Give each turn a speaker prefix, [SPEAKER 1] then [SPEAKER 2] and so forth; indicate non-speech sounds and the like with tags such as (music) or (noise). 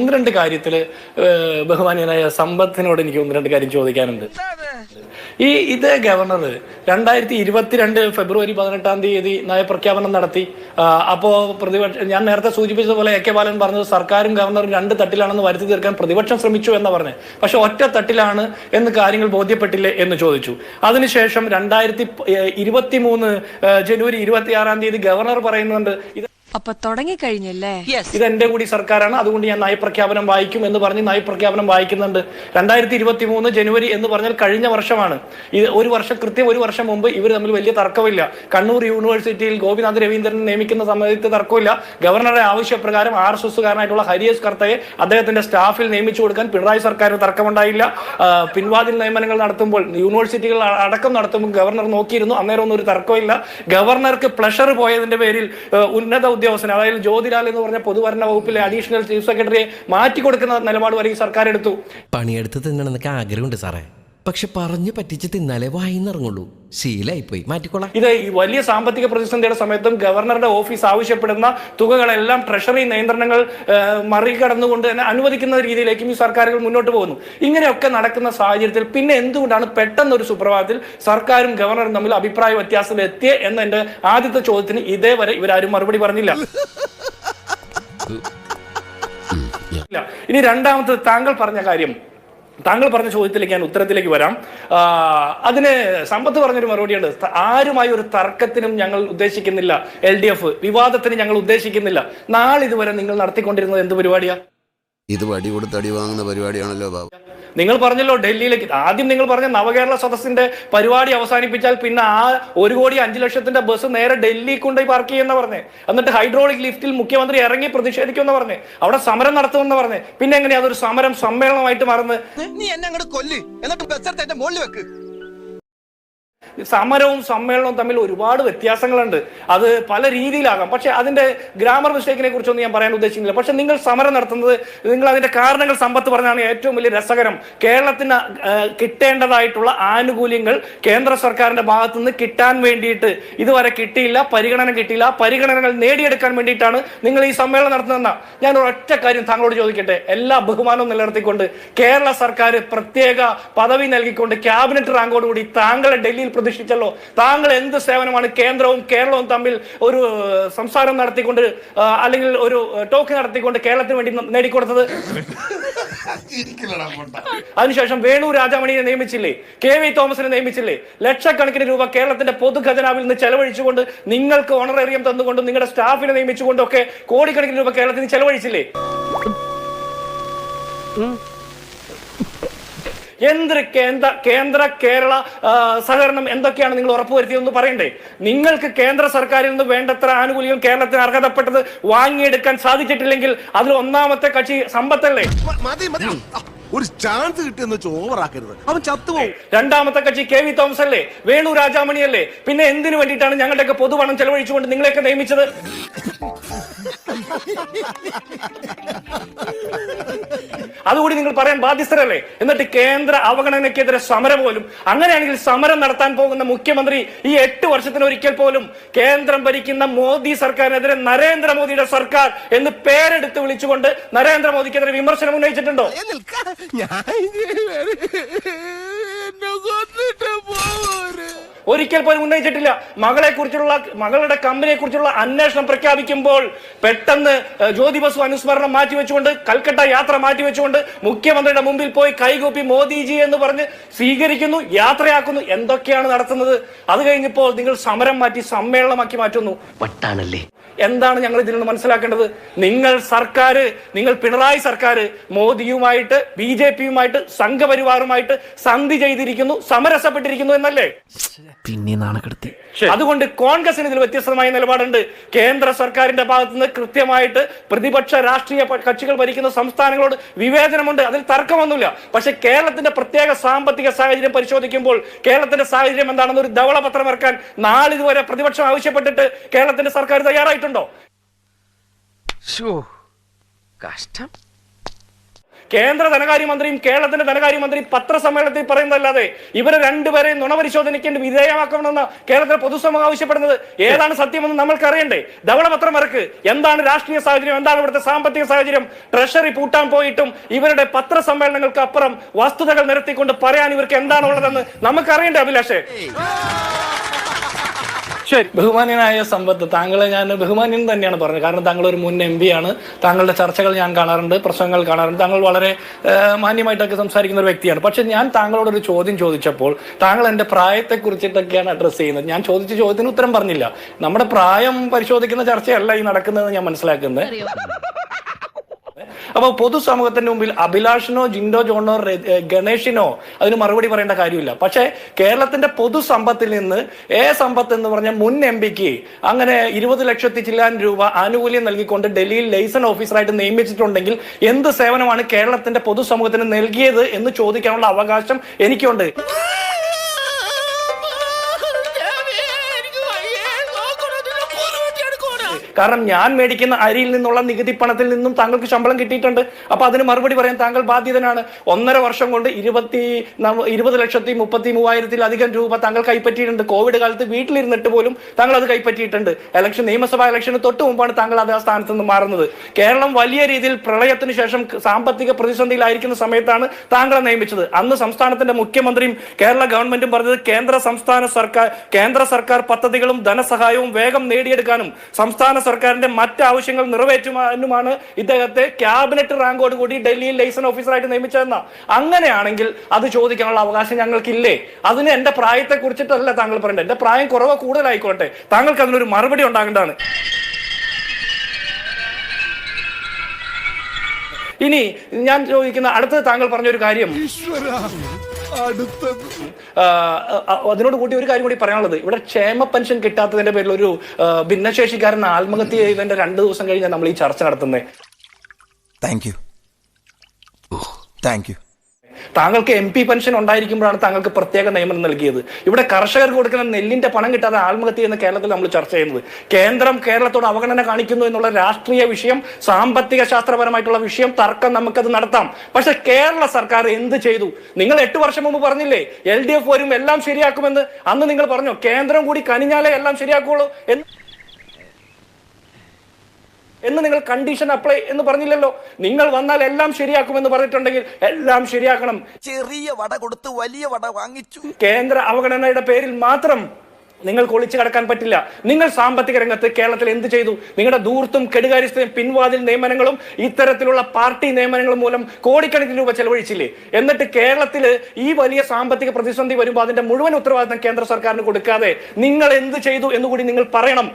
[SPEAKER 1] ഒന്ന് രണ്ട് കാര്യത്തിൽ ഏഹ്, ബഹുമാനീയനായ സമ്പത്തിനോട് എനിക്ക് ഒന്ന് രണ്ട് കാര്യം ചോദിക്കാനുണ്ട്. ഈ ഇതേ ഗവർണർ രണ്ടായിരത്തി ഇരുപത്തിരണ്ട് ഫെബ്രുവരി പതിനെട്ടാം തീയതി നയപ്രഖ്യാപനം നടത്തി. അപ്പോ പ്രതിപക്ഷ ഞാൻ നേരത്തെ സൂചിപ്പിച്ചതുപോലെ എ കെ ബാലൻ പറഞ്ഞത് സർക്കാരും ഗവർണറും രണ്ട് തട്ടിലാണെന്ന് വരുത്തി തീർക്കാൻ പ്രതിപക്ഷം ശ്രമിച്ചു എന്ന് പറഞ്ഞു. പക്ഷെ ഒറ്റ തട്ടിലാണ് എന്ന് കാര്യങ്ങൾ ബോധ്യപ്പെട്ടില്ലേ എന്ന് ചോദിച്ചു. അതിനുശേഷം രണ്ടായിരത്തി ഇരുപത്തി മൂന്ന് ജനുവരി ഇരുപത്തി ആറാം തീയതി ഗവർണർ പറയുന്നുണ്ട് ഇത്
[SPEAKER 2] അപ്പൊ തുടങ്ങിക്കഴിഞ്ഞല്ലേ?
[SPEAKER 1] ഇത് എന്റെ കൂടി സർക്കാരാണ്. അതുകൊണ്ട് ഞാൻ നയപ്രഖ്യാപനം വായിക്കും എന്ന് പറഞ്ഞ് നയപ്രഖ്യാപനം വായിക്കുന്നുണ്ട്. രണ്ടായിരത്തി ഇരുപത്തി മൂന്ന് ജനുവരി എന്ന് പറഞ്ഞാൽ കഴിഞ്ഞ വർഷമാണ്. ഇത് ഒരു വർഷം കൃത്യം ഒരു വർഷം മുമ്പ് ഇവർ തമ്മിൽ വലിയ തർക്കമില്ല. കണ്ണൂർ യൂണിവേഴ്സിറ്റിയിൽ ഗോപിനാഥ് രവീന്ദ്രൻ നിയമിക്കുന്ന സമയത്ത് തർക്കമില്ല. ഗവർണറുടെ ആവശ്യപ്രകാരം ആർ എസ് എസ്സുകാരനായിട്ടുള്ള ഹരിയസ് കർത്തയെ അദ്ദേഹത്തിന്റെ സ്റ്റാഫിൽ നിയമിച്ചു കൊടുക്കാൻ പിണറായി സർക്കാരിന് തർക്കമുണ്ടായില്ല. പിൻവാതിൽ നിയമനങ്ങൾ നടത്തുമ്പോൾ യൂണിവേഴ്സിറ്റികൾ അടക്കം നടത്തുമ്പോൾ ഗവർണർ നോക്കിയിരുന്നു. അന്നേരം ഒന്നും ഒരു തർക്കമില്ല. ഗവർണർക്ക് പ്ലഷർ പോയതിന്റെ പേരിൽ ഉന്നത ഉദ്യോഗസ്ഥൻ അതായത് ജ്യോതിലാൽ എന്ന് പറഞ്ഞ പൊതുഭരണ വകുപ്പിലെ അഡീഷണൽ ചീഫ് സെക്രട്ടറിയെ മാറ്റിക്കൊടുക്കുന്ന നിലപാട് വരെ ഈ സർക്കാർ എടുത്തു.
[SPEAKER 3] പണിയെടുത്ത് തിന്നണമെന്നൊക്കെ ആഗ്രഹമുണ്ട് സാറേ. പക്ഷെ പറഞ്ഞു പറ്റിച്ച് തിന്നാലേ വായിന്നിറങ്ങുള്ളൂ. ശീലായിപ്പോയി. മാറ്റിക്കോളാം.
[SPEAKER 1] ഇത് ഈ വലിയ സാമ്പത്തിക പ്രതിസന്ധിയുടെ സമയത്തും ഗവർണറുടെ ഓഫീസ് ആവശ്യപ്പെടുന്ന തുകകളെല്ലാം ട്രഷറി നിയന്ത്രണങ്ങൾ മറികടന്നുകൊണ്ട് തന്നെ അനുവദിക്കുന്ന രീതിയിലേക്കും ഈ സർക്കാരുകൾ മുന്നോട്ട് പോകുന്നു. ഇങ്ങനെയൊക്കെ നടക്കുന്ന സാഹചര്യത്തിൽ പിന്നെ എന്തുകൊണ്ടാണ് പെട്ടെന്ന് ഒരു സുപ്രഭാതത്തിൽ സർക്കാരും ഗവർണറും തമ്മിൽ അഭിപ്രായ വ്യത്യാസം എത്തിയ എന്ന എന്റെ ആദ്യത്തെ ചോദ്യത്തിന് ഇതേവരെ ഇവരാരും മറുപടി പറഞ്ഞില്ല. (laughs) ഇല്ല. ഇനി രണ്ടാമത്തെ താങ്കൾ പറഞ്ഞ കാര്യം. താങ്കൾ പറഞ്ഞ ചോദ്യത്തിലേക്ക് ഞാൻ ഉത്തരത്തിലേക്ക് വരാം. അതിന് സമ്പത്ത് പറഞ്ഞൊരു മറുപടിയുണ്ട്. ആരുമായി ഒരു തർക്കത്തിനും ഞങ്ങൾ ഉദ്ദേശിക്കുന്നില്ല. എൽ ഡി എഫ് വിവാദത്തിന് ഞങ്ങൾ ഉദ്ദേശിക്കുന്നില്ല. നാളിതുവരെ നിങ്ങൾ നടത്തിക്കൊണ്ടിരുന്നത് എന്ത് പരിപാടിയാ?
[SPEAKER 4] ഇത് വടി കൊടുത്ത് അടി വാങ്ങുന്ന പരിപാടിയാണല്ലോ ബാബു.
[SPEAKER 1] നിങ്ങൾ പറഞ്ഞല്ലോ ഡൽഹിയിലേക്ക്. ആദ്യം നിങ്ങൾ പറഞ്ഞ നവകേരള സദസ്സിന്റെ പരിപാടി അവസാനിപ്പിച്ചാൽ പിന്നെ ആ ഒരു കോടി അഞ്ചു ലക്ഷത്തിന്റെ ബസ് നേരെ ഡൽഹി കൊണ്ടുപോയി പാർക്ക് ചെയ്യുന്ന പറഞ്ഞേ. എന്നിട്ട് ഹൈഡ്രോളിക് ലിഫ്റ്റിൽ മുഖ്യമന്ത്രി ഇറങ്ങി പ്രതിഷേധിക്കുമെന്ന് പറഞ്ഞേ. അവിടെ സമരം നടത്തുമെന്ന് പറഞ്ഞേ. പിന്നെ എങ്ങനെയാ അതൊരു സമരം സമ്മേളനമായിട്ട് മാറുന്നത്?
[SPEAKER 5] നീ എന്നെ അങ്ങോട്ട് കൊല്ലി. എന്നിട്ട് ബസ്സെടുത്ത് എന്റെ മുകളിൽ വെക്ക്.
[SPEAKER 1] സമരവും സമ്മേളനവും തമ്മിൽ ഒരുപാട് വ്യത്യാസങ്ങളുണ്ട്. അത് പല രീതിയിലാകാം. പക്ഷെ അതിന്റെ ഗ്രാമർ മിസ്റ്റേക്കിനെ കുറിച്ചൊന്നും ഞാൻ പറയാൻ ഉദ്ദേശിക്കുന്നില്ല. പക്ഷെ നിങ്ങൾ സമരം നടത്തുന്നത് നിങ്ങൾ അതിന്റെ കാരണങ്ങൾ സമ്പത്ത് പറഞ്ഞാണ് ഏറ്റവും വലിയ രസകരം. കേരളത്തിന് കിട്ടേണ്ടതായിട്ടുള്ള ആനുകൂല്യങ്ങൾ കേന്ദ്ര സർക്കാരിന്റെ ഭാഗത്തു നിന്ന് കിട്ടാൻ വേണ്ടിയിട്ട് ഇതുവരെ കിട്ടിയില്ല പരിഗണന കിട്ടിയില്ല. പരിഗണനകൾ നേടിയെടുക്കാൻ വേണ്ടിയിട്ടാണ് നിങ്ങൾ ഈ സമ്മേളനം നടത്തുന്നതെന്ന. ഞാൻ ഒരൊറ്റ കാര്യം താങ്കളോട് ചോദിക്കട്ടെ. എല്ലാ ബഹുമാനവും നിലനിർത്തിക്കൊണ്ട് കേരള സർക്കാർ പ്രത്യേക പദവി നൽകിക്കൊണ്ട് ക്യാബിനറ്റ് റാങ്കോടുകൂടി താങ്കളെ ഡൽഹിയിൽ പ്രതിഷ്ഠിച്ചല്ലോ താങ്കൾ എന്ത് സേവനമാണ് കേന്ദ്രവും കേരളവും തമ്മിൽ ഒരു സംസാരം നടത്തിക്കൊണ്ട് അല്ലെങ്കിൽ ഒരു ടോക്ക് നടത്തിക്കൊണ്ട് കേരളത്തിന് വേണ്ടി നേടിക്കൊടുത്തത്? അതിനുശേഷം വേണു രാജാമണിയെ നിയമിച്ചില്ലേ? കെ വി തോമസിനെ നിയമിച്ചില്ലേ? ലക്ഷക്കണക്കിന് രൂപ കേരളത്തിന്റെ പൊതുഖജനാവിൽ നിന്ന് ചെലവഴിച്ചുകൊണ്ട് നിങ്ങൾക്ക് ഓണറേറിയം തന്നുകൊണ്ടും നിങ്ങളുടെ സ്റ്റാഫിനെ നിയമിച്ചുകൊണ്ടും ഒക്കെ കോടിക്കണക്കിന് രൂപ കേരളത്തിന് ചെലവഴിച്ചില്ലേ? എന്ത് കേന്ദ്ര കേന്ദ്ര കേരള സഹകരണം എന്തൊക്കെയാണ് നിങ്ങൾ ഉറപ്പുവരുത്തിയതെന്ന് പറയണ്ടേ? നിങ്ങൾക്ക് കേന്ദ്ര സർക്കാരിൽ നിന്ന് വേണ്ടത്ര ആനുകൂല്യം കേരളത്തിന് അർഹതപ്പെട്ടത് വാങ്ങിയെടുക്കാൻ സാധിച്ചിട്ടില്ലെങ്കിൽ അതിൽ ഒന്നാമത്തെ കക്ഷി സമ്പത്തല്ലേ?
[SPEAKER 6] മതി മതി. ഒരു ചാൻസ് കിട്ടിയെന്ന് വെച്ച് ഓവറാക്കരുത്. അവൻ ചത്തുപോകും
[SPEAKER 1] രണ്ടാമത്തെ കക്ഷി കെ വി തോമസ് അല്ലേ വേണു രാജാമണി അല്ലേ പിന്നെ എന്തിനു വേണ്ടിയിട്ടാണ് ഞങ്ങളുടെയൊക്കെ പൊതുപണം ചെലവഴിച്ചുകൊണ്ട് നിങ്ങളെയൊക്കെ നിയമിച്ചത്? (laughs) അതുകൂടി നിങ്ങൾ പറയാൻ ബാധ്യസ്ഥരല്ലേ? എന്നിട്ട് കേന്ദ്ര അവഗണനയ്ക്കെതിരെ സമരം പോലും. അങ്ങനെയാണെങ്കിൽ സമരം നടത്താൻ പോകുന്ന മുഖ്യമന്ത്രി ഈ എട്ട് വർഷത്തിന് ഒരിക്കൽ പോലും കേന്ദ്രം ഭരിക്കുന്ന മോദി സർക്കാരിനെതിരെ നരേന്ദ്രമോദിയുടെ സർക്കാർ എന്ന് പേരെടുത്ത് വിളിച്ചുകൊണ്ട് നരേന്ദ്രമോദിക്കെതിരെ വിമർശനം ഉന്നയിച്ചിട്ടുണ്ടോ?
[SPEAKER 6] ഞാൻ
[SPEAKER 1] ഒരിക്കൽ പോലും ഉന്നയിച്ചിട്ടില്ല. മകളെ കുറിച്ചുള്ള മകളുടെ കമ്പനിയെ കുറിച്ചുള്ള അന്വേഷണം പ്രഖ്യാപിക്കുമ്പോൾ പെട്ടെന്ന് ജ്യോതി ബസു അനുസ്മരണം മാറ്റിവെച്ചുകൊണ്ട് കൽക്കട്ട യാത്ര മാറ്റിവെച്ചുകൊണ്ട് മുഖ്യമന്ത്രിയുടെ മുമ്പിൽ പോയി കൈകൂപ്പി മോദിജി എന്ന് പറഞ്ഞ് സ്വീകരിക്കുന്നു യാത്രയാക്കുന്നു. എന്തൊക്കെയാണ് നടത്തുന്നത്? അത് കഴിഞ്ഞപ്പോൾ നിങ്ങൾ സമരം മാറ്റി സമ്മേളനമാക്കി മാറ്റുന്നു.
[SPEAKER 3] വട്ടാണല്ലേ?
[SPEAKER 1] എന്താണ് ഞങ്ങൾ ഇതിൽ നിന്ന് മനസ്സിലാക്കേണ്ടത്? നിങ്ങൾ സർക്കാർ നിങ്ങൾ പിണറായി സർക്കാർ മോദിയുമായിട്ട് ബി ജെ പിയുമായിട്ട് സംഘപരിവാറുമായിട്ട് സന്ധി ചെയ്തിരിക്കുന്നു സമരസപ്പെട്ടിരിക്കുന്നു എന്നല്ലേ?
[SPEAKER 3] പിന്നെ നാണക്കെടുത്തി.
[SPEAKER 1] അതുകൊണ്ട് കോൺഗ്രസിന് ഇതിൽ വ്യത്യസ്തമായ നിലപാടുണ്ട്. കേന്ദ്ര സർക്കാരിന്റെ ഭാഗത്ത് നിന്ന് കൃത്യമായിട്ട് പ്രതിപക്ഷ രാഷ്ട്രീയ കക്ഷികൾ ഭരിക്കുന്ന സംസ്ഥാനങ്ങളോട് വിവേചനമുണ്ട്. അതിൽ തർക്കമൊന്നുമില്ല. പക്ഷെ കേരളത്തിന്റെ പ്രത്യേക സാമ്പത്തിക സാഹചര്യം പരിശോധിക്കുമ്പോൾ കേരളത്തിന്റെ സാഹചര്യം എന്താണെന്ന് ഒരു ധവളപത്രം ഇറക്കാൻ നാളിതുവരെ പ്രതിപക്ഷം ആവശ്യപ്പെട്ടിട്ട് കേരളത്തിന്റെ സർക്കാർ തയ്യാറായിട്ടുണ്ടോ?
[SPEAKER 3] കഷ്ടം.
[SPEAKER 1] കേന്ദ്ര ധനകാര്യമന്ത്രിയും കേരളത്തിന്റെ ധനകാര്യമന്ത്രിയും പത്രസമ്മേളനത്തിൽ പറയുന്നതല്ലാതെ ഇവരെ രണ്ടുപേരെയും നുണപരിശോധനയ്ക്ക് വിധേയമാക്കണമെന്ന് കേരളത്തിലെ പൊതുസമൂഹം ആവശ്യപ്പെടുന്നത് ഏതാണ് സത്യമെന്ന് നമ്മൾക്ക് അറിയണ്ടേ ധവളപത്രം ഇറക്ക്. എന്താണ് രാഷ്ട്രീയ സാഹചര്യം? എന്താണ് ഇവിടുത്തെ സാമ്പത്തിക സാഹചര്യം? ട്രഷറി പൂട്ടാൻ പോയിട്ടും ഇവരുടെ പത്രസമ്മേളനങ്ങൾക്ക് അപ്പുറം വസ്തുതകൾ നിരത്തിക്കൊണ്ട് പറയാൻ ഇവർക്ക് എന്താണുള്ളതെന്ന് നമുക്കറിയണ്ടേ അഭിലാഷേ? ശരി. ബഹുമാന്യനായ സമ്പത്ത് താങ്കളെ ഞാൻ ബഹുമാന്യൻ തന്നെയാണ് പറഞ്ഞത്. കാരണം താങ്കൾ ഒരു മുൻ എം പി ആണ്. താങ്കളുടെ ചർച്ചകൾ ഞാൻ കാണാറുണ്ട് പ്രസംഗങ്ങൾ കാണാറുണ്ട്. താങ്കൾ വളരെ മാന്യമായിട്ടൊക്കെ സംസാരിക്കുന്ന ഒരു വ്യക്തിയാണ്. പക്ഷെ ഞാൻ താങ്കളോട് ഒരു ചോദ്യം ചോദിച്ചപ്പോൾ താങ്കൾ എന്റെ പ്രായത്തെ കുറിച്ചിട്ടൊക്കെയാണ് അഡ്രസ്സ് ചെയ്യുന്നത്. ഞാൻ ചോദിച്ച ചോദ്യത്തിന് ഉത്തരം പറഞ്ഞില്ല. നമ്മുടെ പ്രായം പരിശോധിക്കുന്ന ചർച്ചയല്ല ഈ നടക്കുന്നതെന്ന് ഞാൻ മനസ്സിലാക്കുന്നത്. അപ്പോൾ പൊതുസമൂഹത്തിന്റെ മുമ്പിൽ അഭിലാഷിനോ ജിൻഡോ ജോണോ ഗണേഷിനോ അതിന് മറുപടി പറയേണ്ട കാര്യമില്ല. പക്ഷേ കേരളത്തിന്റെ പൊതുസമ്പത്തിൽ നിന്ന് എ സമ്പത്ത് എന്ന് പറഞ്ഞ മുൻ എം പിക്ക് അങ്ങനെ ഇരുപത് ലക്ഷത്തി ചില്ലാൻ രൂപ ആനുകൂല്യം നൽകിക്കൊണ്ട് ഡൽഹിയിൽ ലൈസൺ ഓഫീസറായിട്ട് നിയമിച്ചിട്ടുണ്ടെങ്കിൽ എന്ത് സേവനമാണ് കേരളത്തിന്റെ പൊതുസമൂഹത്തിന് നൽകിയത് എന്ന് ചോദിക്കാനുള്ള അവകാശം എനിക്കുണ്ട്. കാരണം ഞാൻ മേടിക്കുന്ന അരിയിൽ നിന്നുള്ള നികുതി പണത്തിൽ നിന്നും താങ്കൾക്ക് ശമ്പളം കിട്ടിയിട്ടുണ്ട്. അപ്പൊ അതിന് മറുപടി പറയാൻ താങ്കൾ ബാധ്യതനാണ്. ഒന്നര വർഷം കൊണ്ട് ഇരുപത്തി ഇരുപത് ലക്ഷത്തി മുപ്പത്തി മൂവായിരത്തിലധികം രൂപ താങ്കൾ കൈപ്പറ്റിയിട്ടുണ്ട്. കോവിഡ് കാലത്ത് വീട്ടിലിരുന്നിട്ട് പോലും താങ്കൾ അത് കൈപ്പറ്റിയിട്ടുണ്ട്. ഇലക്ഷൻ നിയമസഭാ ഇലക്ഷന് തൊട്ട് മുമ്പാണ് താങ്കൾ അത് ആ സ്ഥാനത്ത് നിന്ന് മാറുന്നത്. കേരളം വലിയ രീതിയിൽ പ്രളയത്തിന് ശേഷം സാമ്പത്തിക പ്രതിസന്ധിയിലായിരിക്കുന്ന സമയത്താണ് താങ്കളെ നിയമിച്ചത്. അന്ന് സംസ്ഥാനത്തിന്റെ മുഖ്യമന്ത്രിയും കേരള ഗവൺമെന്റും പറഞ്ഞത് കേന്ദ്ര സംസ്ഥാന സർക്കാർ കേന്ദ്ര സർക്കാർ പദ്ധതികളും ധനസഹായവും വേഗം നേടിയെടുക്കാനും സംസ്ഥാന സർക്കാരിന്റെ മറ്റ് ആവശ്യങ്ങൾ നിറവേറ്റുവാനുമാണ് ഇദ്ദേഹത്തെ ക്യാബിനറ്റ് റാങ്കോട് കൂടി ഡൽഹിയിൽ ലൈസൺ ഓഫീസറായിട്ട് നിയമിച്ചതെന്ന. അങ്ങനെയാണെങ്കിൽ അത് ചോദിക്കാനുള്ള അവകാശം ഞങ്ങൾക്കില്ലേ? അതിന് എന്റെ പ്രായത്തെ കുറിച്ചിട്ടല്ല താങ്കൾ പറയേണ്ടത്. എന്റെ പ്രായം കുറവ് കൂടുതലായിക്കോട്ടെ. താങ്കൾക്ക് അതിനൊരു മറുപടി ഉണ്ടാകേണ്ടതാണ്. ഇനി ഞാൻ ചോദിക്കുന്ന അടുത്തത് താങ്കൾ പറഞ്ഞൊരു കാര്യം. അതിനോട് കൂടി ഒരു കാര്യം കൂടി പറയാനുള്ളത്. ഇവിടെ ക്ഷേമ പെൻഷൻ കിട്ടാത്തതിന്റെ പേരിൽ ഒരു ഭിന്നശേഷിക്കാരൻ ആത്മഹത്യ ചെയ്തതിന്റെ രണ്ട് ദിവസം കഴിഞ്ഞാൽ നമ്മൾ ഈ ചർച്ച നടത്തുന്നത്
[SPEAKER 5] താങ്ക് യു താങ്ക് യു
[SPEAKER 1] താങ്കൾക്ക് എം പി പെൻഷൻ ഉണ്ടായിരിക്കുമ്പോഴാണ് താങ്കൾക്ക് പ്രത്യേക നിയമനം നൽകിയത്. ഇവിടെ കർഷകർക്ക് കൊടുക്കുന്ന നെല്ലിന്റെ പണം കിട്ടാതെ ആത്മഹത്യ ചെയ്യുന്ന കേരളത്തിൽ നമ്മൾ ചർച്ച ചെയ്യുന്നത്. കേന്ദ്രം കേരളത്തോട് അവഗണന കാണിക്കുന്നു എന്നുള്ള രാഷ്ട്രീയ വിഷയം സാമ്പത്തിക ശാസ്ത്രപരമായിട്ടുള്ള വിഷയം തർക്കം നമുക്കത് നടത്താം. പക്ഷെ കേരള സർക്കാർ എന്ത് ചെയ്തു? നിങ്ങൾ എട്ട് വർഷം മുമ്പ് പറഞ്ഞില്ലേ എൽ ഡി എഫ് വരും എല്ലാം ശരിയാക്കുമെന്ന്? അന്ന് നിങ്ങൾ പറഞ്ഞു കേന്ദ്രം കൂടി കനിഞ്ഞാലേ എല്ലാം ശരിയാക്കുള്ളൂ എന്ന്. എന്ന് നിങ്ങൾ കണ്ടീഷൻ അപ്ലൈ എന്ന് പറഞ്ഞില്ലല്ലോ. നിങ്ങൾ വന്നാൽ എല്ലാം ശരിയാക്കുമെന്ന് പറഞ്ഞിട്ടുണ്ടെങ്കിൽ എല്ലാം ശരിയാക്കണം.
[SPEAKER 5] ചെറിയ വട കൊടുത്ത് വലിയ വട വാങ്ങിച്ചു.
[SPEAKER 1] കേന്ദ്ര അവഗണനയുടെ പേരിൽ മാത്രം നിങ്ങൾക്ക് ഒളിച്ചു കടക്കാൻ പറ്റില്ല. നിങ്ങൾ സാമ്പത്തിക രംഗത്ത് കേരളത്തിൽ എന്ത് ചെയ്തു? നിങ്ങളുടെ ദൂർത്തും കെടുകാര്യസ്ഥയും പിൻവാതിൽ നിയമനങ്ങളും ഇത്തരത്തിലുള്ള പാർട്ടി നിയമനങ്ങളും മൂലം കോടിക്കണക്കിന് രൂപ ചെലവഴിച്ചില്ലേ? എന്നിട്ട് കേരളത്തിൽ ഈ വലിയ സാമ്പത്തിക പ്രതിസന്ധി വരുമ്പോൾ അതിന്റെ മുഴുവൻ ഉത്തരവാദിത്തം കേന്ദ്ര സർക്കാരിന് കൊടുക്കാതെ നിങ്ങൾ എന്ത് ചെയ്തു എന്നുകൂടി നിങ്ങൾ പറയണം.